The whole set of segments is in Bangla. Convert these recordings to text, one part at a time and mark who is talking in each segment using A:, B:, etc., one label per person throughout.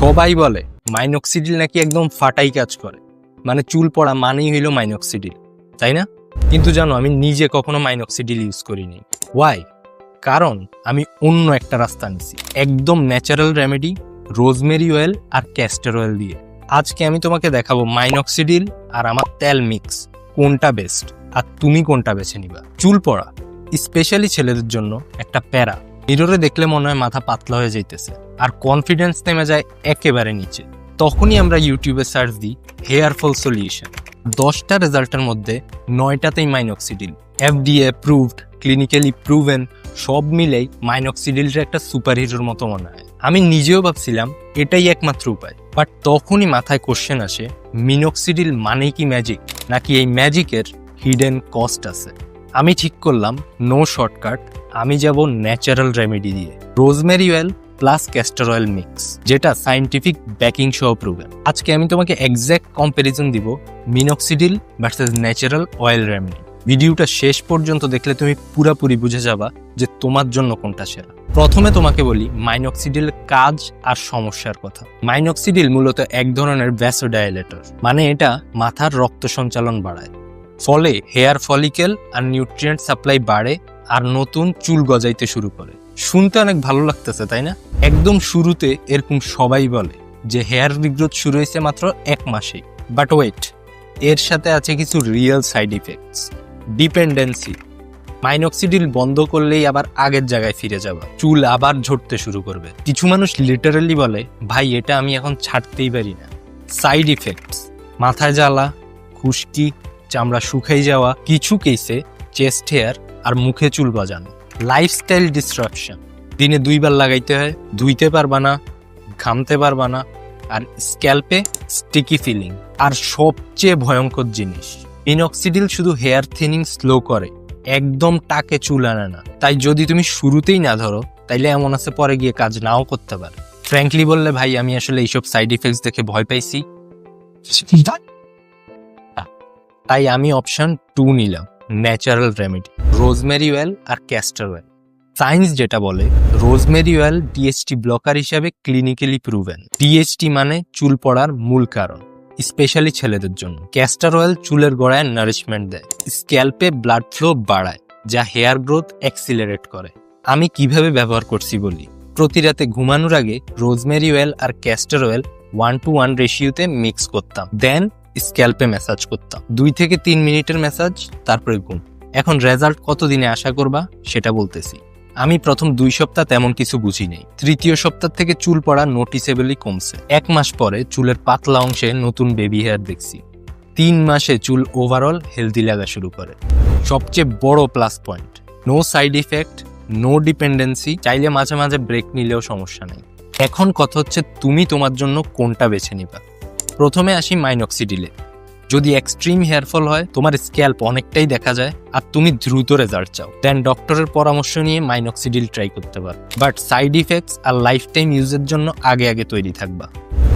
A: সবাই বলে মাইনক্সিডিল নাকি একদম ফাটাই কাজ করে। মানে চুল পড়া মানেই হইল মাইনক্সিডিল তাই না? কিন্তু জানো, আমি নিজে কখনো মাইনক্সিডিল ইউজ করিনি। ওয়াই কারণ আমি অন্য একটা রাস্তা নিছি, একদম ন্যাচারাল রেমেডি রোজমেরি অয়েল আর ক্যাস্টার অয়েল দিয়ে। আজকে আমি তোমাকে দেখাবো মাইনক্সিডিল আর আমার তেল মিক্স কোনটা বেস্ট আর তুমি কোনটা বেছে নিবা। চুল পড়া স্পেশালি ছেলেদের জন্য একটা প্যারা। মিররে দেখলে মনে হয় মাথা পাতলা হয়ে যাইতেছে, আর কনফিডেন্স নেমে যায় একেবারে নিচে। তখনই আমরা ইউটিউবে সার্চ দিই হেয়ার ফল সলিউশন দশটা রেজাল্টের মধ্যে নয়টাতেই minoxidil FDA approved clinically proven সব মিলেই মাইনক্সিডিলটা একটা সুপার হিরোর মতো মনে হয়। আমি নিজেও ভাবছিলাম, এটাই একমাত্র উপায়। বাট তখনই মাথায় কোশ্চেন আসে মিনক্সিডিল মানেই কি ম্যাজিক নাকি এই ম্যাজিকের হিডেন কস্ট আছে? আমি ঠিক করলাম নো শর্টকাট আমি যাব ন্যাচারাল রেমেডি দিয়ে। Rosemary oil plus castor oil mix যেটা সাইন্টিফিক ব্যাকিং সহ প্রুভেন আজকে আমি তোমাকে এক্স্যাক্ট কম্পারিজন দিব minoxidil versus natural oil remedy ভিডিওটা শেষ পর্যন্ত দেখলে তুমি পুরাপুরি বুঝে যাবা যে তোমার জন্য কোনটা সেরা। প্রথমে তোমাকে বলি মাইনক্সিডিল কাজ আর সমস্যার কথা। মাইনক্সিডিল মূলত এক ধরনের ভ্যাসোডাইলেটর মানে এটা মাথার রক্ত সঞ্চালন বাড়ায়। ফলে হেয়ার ফলিকেল আর নিউট্রিয়েন্ট সাপ্লাই বাড়ে আর নতুন চুল গজাইতে শুরু করে। শুনতে অনেক ভালো লাগতেছে, তাই না? একদম শুরুতে এরকম সবাই বলে যে হেয়ার রিগ্রোথ শুরু হয়েছে মাত্র এক মাসেই। বাট ওয়েট, এর সাথে আছে কিছু real side effects dependency minoxidil বন্ধ করলেই আবার আগের জায়গায় ফিরে যাবা চুল আবার ঝরতে শুরু করবে। কিছু মানুষ লিটারালি বলে, ভাই, এটা আমি এখন ছাড়তেই পারি না। সাইড ইফেক্টস মাথায় জ্বালা, খুশকি, চামড়া শুকাই যাওয়া, কিছু কেসে চেস্ট হেয়ার আর মুখে চুল বাজানো। লাইফস্টাইল ডিস্ট্রাকশন দিনে দুইবার লাগাইতে হয় ধুইতে পারবা না ঘামতে পারবা না আর স্ক্যাল্পে স্টিকি ফিলিং আর সবচেয়ে ভয়ঙ্কর জিনিস ইনঅক্সিডিল শুধু হেয়ার থিনিং স্লো করে একদম টাকে চুল আনে না। তাই যদি তুমি শুরুতেই না ধরো তাইলে এমন আছে পরে গিয়ে কাজ নাও করতে পারে। ফ্র্যাঙ্কলি বললে ভাই আমি আসলে এইসব সাইড ইফেক্টস দেখে ভয় পাইছি। তাই আমি অপশন টু নিলাম ন্যাচারাল রেমেডি রোজমেরি অয়েল আর ক্যাস্টার অয়েল সায়েন্স যেটা বলে, রোজমেরি অয়েল ডিএসটি ব্লকার হিসাবে ক্লিনিক্যালি প্রুভেন ডিএসটি মানে চুল পড়ার মূল কারণ স্পেশালি ছেলেদের জন্য। ক্যাস্টার অয়েল চুলের গোড়ায় নারিশমেন্ট দেয় স্ক্যাল্পে ব্লাড ফ্লো বাড়ায়, যা হেয়ার গ্রোথ অ্যাক্সিলারেট করে। আমি কীভাবে ব্যবহার করছি বলি, প্রতি রাতে ঘুমানোর আগে রোজমেরি অয়েল আর castor oil one two one রেশিওতে mix করতাম দেন স্ক্যাল্পে ম্যাসাজ করতাম। দুই থেকে তিন মিনিটের ম্যাসাজ তারপরে ঘুম। এখন রেজাল্ট কতদিনে আশা করবা? সেটা বলতেছি। আমি প্রথম দুই সপ্তাহ তেমন কিছু বুঝি নেই তৃতীয় সপ্তাহ থেকে চুল পড়া নোটিসেবলি কমছে। এক মাস পরে চুলের পাতলা অংশে নতুন বেবি হেয়ার দেখছি। তিন মাসে চুল ওভারঅল হেলদি লাগা শুরু করে। সবচেয়ে বড় plus point no side effect no dependency চাইলে মাঝে মাঝে ব্রেক নিলেও সমস্যা নেই। এখন কথা হচ্ছে তুমি তোমার জন্য কোনটা বেছে নিবা? প্রথমে আসি মাইনক্সিডিলে যদি এক্সট্রিম হেয়ারফল হয়, তোমার স্ক্যাল্প অনেকটাই দেখা যায় আর তুমি দ্রুত রেজাল্ট চাও। দেন ডক্টরের পরামর্শ নিয়ে মাইনক্সিডিল ট্রাই করতে পারো। বাট সাইড ইফেক্টস আর লাইফ টাইম ইউজের জন্য আগে আগে তৈরি থাকবা।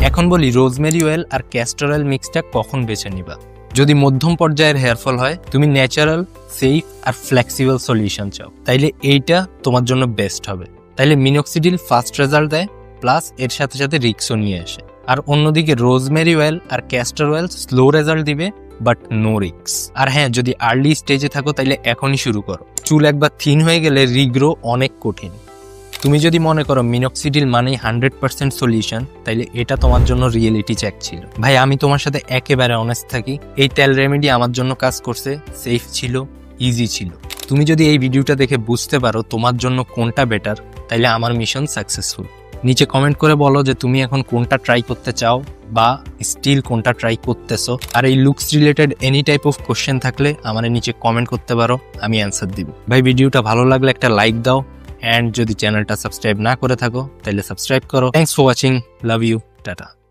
A: এখন বলি রোজমেরি অয়েল আর ক্যাস্টর অয়েল মিক্সটা কখন বেছে নিবা? যদি মধ্যম পর্যায়ের হেয়ারফল হয়, তুমি ন্যাচারাল সেফ আর ফ্লেক্সিবল সলিউশন চাও। তাইলে এইটা তোমার জন্য বেস্ট হবে। তাইলে মিনক্সিডিল ফাস্ট রেজাল্ট দেয় প্লাস এর সাথে সাথে রিক্সও নিয়ে আসে। আর অন্যদিকে রোজমেরি অয়েল আর ক্যাস্টার অয়েল স্লো রেজাল্ট দিবে, বাট নো রিক্স। আর হ্যাঁ যদি আর্লি স্টেজে থাকো, তাইলে এখনই শুরু করো। চুল একবার থিন হয়ে গেলে রিগ্রো অনেক কঠিন। তুমি যদি মনে করো মিনক্সিডিল মানেই হান্ড্রেড পার্সেন্ট সলিউশন তাইলে এটা তোমার জন্য রিয়েলিটি চেক ছিল। ভাই, আমি তোমার সাথে একেবারে অনেস্ট থাকি। এই তেল রেমেডি আমার জন্য কাজ করছে সেফ ছিল ইজি ছিল। তুমি যদি এই ভিডিওটা দেখে বুঝতে পারো তোমার জন্য কোনটা বেটার তাইলে আমার মিশন সাকসেসফুল নিচে কমেন্ট করে বলো যে তুমি এখন কোনটা ট্রাই করতে চাও বা স্টিল কোনটা ট্রাই করতেছো। আর এই looks related any type of question থাকলে আমার নিচে কমেন্ট করতে পারো, আমি অ্যান্সার দিব। ভাই, ভিডিওটা ভালো লাগলে একটা লাইক দাও অ্যান্ড যদি চ্যানেলটা সাবস্ক্রাইব না করে থাকো, তাহলে সাবস্ক্রাইব করো। Thanks for watching love you tata